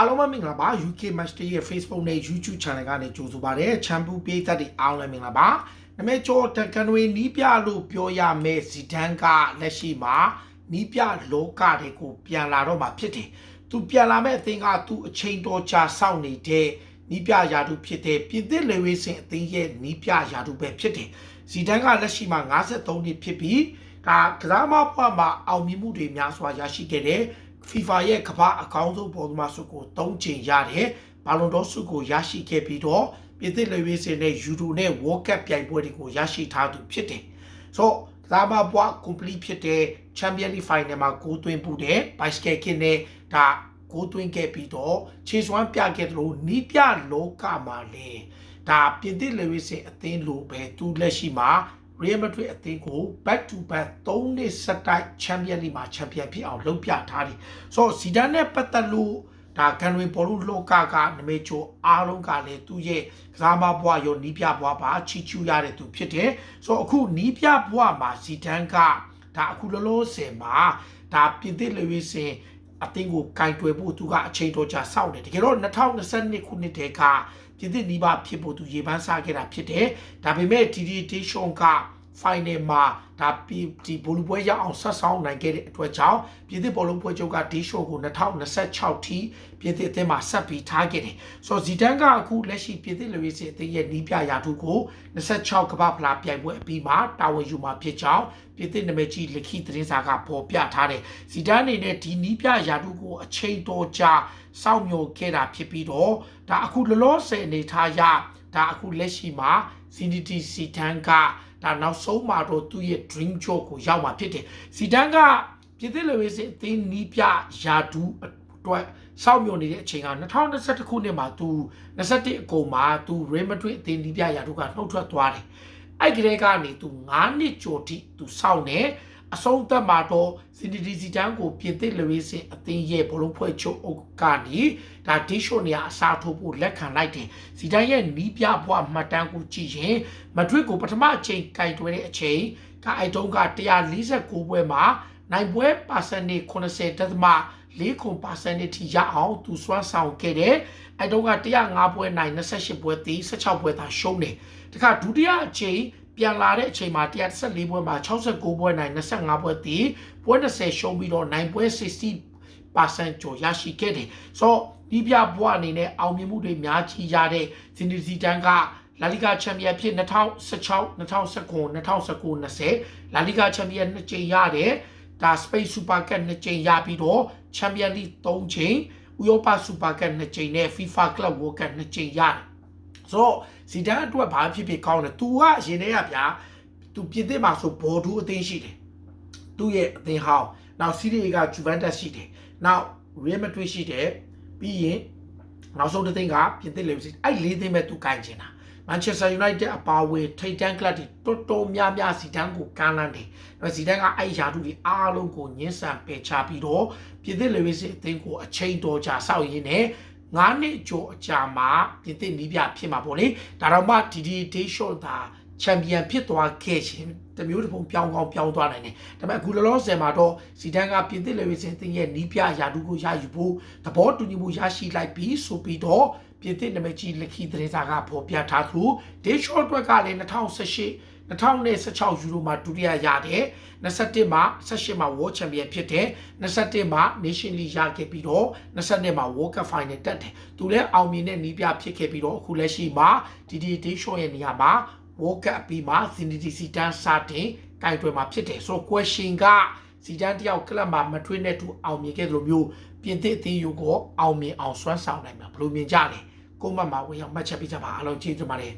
အားလုံးပဲမင်္ဂလာပါ UK Match Day ရဲ့ Facebook နဲ့ YouTube Channel ကနေကြိုဆိုပါရစေချမ်ပူပေးသက်တွေအားလုံးလည်းမင်္ဂလာပါနမဲကျော်တကန်တွေနီးပြလို့ပြောရမယ်ဇီဒန်ကလက်ရှိမှာနီးပြလောကတွေကိုပြန်လာတော့မှာဖြစ်တယ်သူပြန်လာမဲ့အသင်းကသူအချိန်တော်ကြာစောင့်နေတဲ့နီးပြရာထူးဖြစ်တဲ့ပြင်သစ်လေဝေးစင်အသင်းရဲ့နီးပြရာထူးပဲဖြစ်တယ်ဇီဒန်ကလက်ရှိမှာ53နှစ်ဖြစ်ပြီးဒါကစားမဘွားမှာအောင်မြင်မှုတွေများစွာရရှိခဲ့တယ် FIFA ရဲ့ကမ္ဘာအကောင်းဆုံးပေါ်သမားဆုကို၃ချိန်ရတယ်။ဘာလွန်ဒေါဆုကိုရရှိခဲ့ပြီးတော့ပြည်သစ်လေဝေးစင်နဲ့ယူရိုနဲ့ World Cup ပြိုင်ပွဲတွေကိုရရှိထားသူဖြစ်တယ်။ဆိုတော့ဒါမှဘွား complete ဖြစ်တဲ့ Champions League Final မှာဂိုးသွင်းပူတဲ့ Bicycle King နဲ့ဒါဂိုးသွင်းခဲ့ပြီးတော့ခြေစွမ်းပြခဲ့သလိုနီးပြလောကမှာလေဒါပြည်သစ်လေဝေးစင်အသင်းလိုပဲသူလက်ရှိမှာ Real Madrid အသင်းကို back to back 3နှစ်ဆက်တိုက် Champion League မှာ Champion ဖြစ်အောင်လုပ်ပြထားတယ်။ဆိုတော့ဇီဒန်နဲ့ပတ်သက်လို့ဒါကန်ဝင်ပေါ်လို့လောကကနမေချိုအားလုံးကလည်းသူ့ရဲ့ကစားမဘွားရောနီးပြဘွားပါချီချူရတဲ့သူဖြစ်တယ်။ဆိုတော့အခုနီးပြဘွားမှာဇီဒန်ကဒါအခုလောလောဆယ်မှာဒါပြင်သစ်လေဝီစင်အသင်းကိုကင်တွယ်ဖို့သူကအချိန်တော်ကြာစောင့်တယ်တကယ်တော့2022ခုနှစ်တည်းက ပြည်သစ်နီးပါဖြစ်ဖို့သူရေပန်းစားခဲ့တာဖြစ်တယ်ဒါပေမဲ့ဒီဒီတေရှုံက final မှာဒါဒီဘောလုံးပွဲရအောင်ဆက်ဆောင်နိုင်ခဲ့တဲ့အတွက်ကြောင့်ပြည်သစ်ဘောလုံးပွဲချုပ်ကဒီရှိုကို2026ထိပြည်သစ်အသင်းမှာဆက်ပြီးထားခဲ့တယ်။ဆိုတော့ဇီဒန်ကအခုလက်ရှိပြည်သစ်လူရေးစစ်အသင်းရဲ့နီးပြရာထူးကို26ကမ္ဘာဖလားပြိုင်ပွဲအပြီးမှာတာဝန်ယူမှာဖြစ်ကြောင်းပြည်သစ်နာမည်ကြီးလက်ခိသတင်းစာကပေါ်ပြထားတယ်။ဇီဒန်အနေနဲ့ဒီနီးပြရာထူးကိုအချိန်တော်ကြာစောင့်မျှော်ခဲ့တာဖြစ်ပြီးတော့ဒါအခုလောလောဆယ်အနေထားရဒါအခုလက်ရှိမှာဇီနီတီစီတန်က ဒါနောက်ဆုံးမှာတော့သူ့ရဲ့ dream job ကိုရောက်မှာဖြစ်တယ်စီဒန်ကပြည်သစ်လူရေးစစ်အသင်းနီးပြယာဒူးအတွက်စောင့်မျှော်နေတဲ့အချိန်က2021ခုနှစ်မှာသူ21အကုန်မှာသူ Real Madrid အသင်းနီးပြယာဒူးကနှုတ်ထွက်သွားတယ်အဲ့ဒီကလေးကနေသူ9နှစ်ကျော်ထိသူစောင့်နေ အဆုံးသက်မှာတော့စီဒီဒီစီတန်းကိုပြင်သစ်လူရေးစင်အသင်းရဲ့ဘလုံးဖွဲ့ချုပ်အုပ်ကနေဒါဒီရှိုနေရအစားထိုးဖို့လက်ခံလိုက်တယ်စီတန်းရဲ့နီးပြဘွားမှတ်တမ်းကိုကြည့်ရင်မဒရစ်ကိုပထမအချိန်ကင်တွဲတဲ့အချိန်ကအိုက်တုံးက149ပွဲမှာနိုင်ပွဲပါစန်နေ80တက်သမ4ခွန်ပါစန်နေထိရအောင်သူစွမ်းဆောင်ခဲ့တယ်အိုက်တုံးက105ပွဲနိုင်28ပွဲသေး16ပွဲသာရှုံးတယ်တခါဒုတိယအချိန် ပြန်လာတဲ့အချိန်မှာ114ပွဲမှာ69ပွဲနိုင်25ပွဲတည်ပွဲ20ရှုံးပြီးတော့နိုင်ပွဲ60%ကျော်ရရှိခဲ့တယ်ဆိုတော့ဒီပြဘွားအနေနဲ့အောင်မြင်မှုတွေများကြီးရတဲ့ဇင်ဒီစီတန်ကလာလီဂါချန်ပီယံဖြစ်2016 2019 2019 20လာလီဂါချန်ပီယံနှစ်ကြိမ်ရတယ်ဒါစပိတ်စူပါကပ်နှစ်ကြိမ်ရပြီးတော့ချန်ပီယံလိ3ကြိမ်ဥရောပစူပါကပ်နှစ်ကြိမ်နဲ့ FIFA Club World Cup နှစ်ကြိမ်ရတယ် ဆိုတော့ဇီဒန်အတွက်ဘာဖြစ်ဖြစ်ကောင်းတယ် तू ကအရင်တည်းကဗျာ तू ပြင်သစ်မှာဆိုဘော်ဒူးအသင်းရှိတယ်သူ့ရဲ့အသင်းဟောင်းနောက်စီးရီကဂျူဗန်တက်ရှိတယ်နောက်ရီမက်ဒရစ်ရှိတယ်ပြီးရင်နောက်ဆုံးတစ်သင်းကပြင်သစ်လေဗစီအဲ့လေးသင်းပဲသူကင်ချင်တာမန်ချက်စတာယူနိုက်တက်အပါအဝင်ထိပ်တန်းကလပ်တွေတော်တော်များများစီတန်းကိုကမ်းလှမ်းတယ်။ဒါစီတန်းကအဲ့ရာထူးတွေအားလုံးကိုညှင်းဆန်ပယ်ချပြီးတော့ပြည်သစ်လေဗစီအသင်းကိုအချိန်တော်ကြာစောင့်ရင်းနဲ့ ငါးနှစ်ကျော်အကြာမှာပြင်သစ်နီးပြဖြစ်မှာပေါ့လေဒါတော့မှဒီဒီဒေးရှော့တာ ချန်ပီယံဖြစ်သွားခဲ့ခြင်းတမျိုးတစ်ပုံပြောင်းကောင်းပြောင်းသွားနိုင်တယ်ဒါပေမဲ့အခုလောလောဆယ်မှာတော့စီဒန်ကပြင်သစ်လေဝီစင်တင်ရဲ့နီးပြယာတူကိုရယူဖို့သဘောတူညီမှုရရှိလိုက်ပြီးဆိုပြီးတော့ပြင်သစ်နာမည်ကြီးလက်ခိသတင်းစာကဖော်ပြထားသလိုဒေးရှော့အတွက်ကလည်း2018 2016ယူရိုမှာဒုတိယရတယ်21မှာ18မှာ World Champion ဖြစ်တယ်21မှာ Nation League ရခဲ့ပြီးတော့22မှာ World Cup Final တက်တယ်သူလည်းအောင်မြင်တဲ့နီးပြဖြစ်ခဲ့ပြီးတော့အခုလက်ရှိမှာ DD Dishon ရဲ့နေရာမှာ World Cup ပြီးမှ Zinedine Zidane စတင်ကင်တွယ်မှာဖြစ်တယ်ဆိုတော့ question ကဇီဒန်တယောက်ကလပ်မှာမထွေးနဲ့တူအောင်မြင်ခဲ့သလိုမျိုးပြင်သစ်အသင်းယူကိုအောင်မြင်အောင်စွမ်းဆောင်နိုင်မှာဘယ်လိုမြင်ကြလဲကိုမတ်မှာဝင်ရောက်မှတ်ချက်ပေးကြပါအားလုံးကျေးဇူးပါတယ်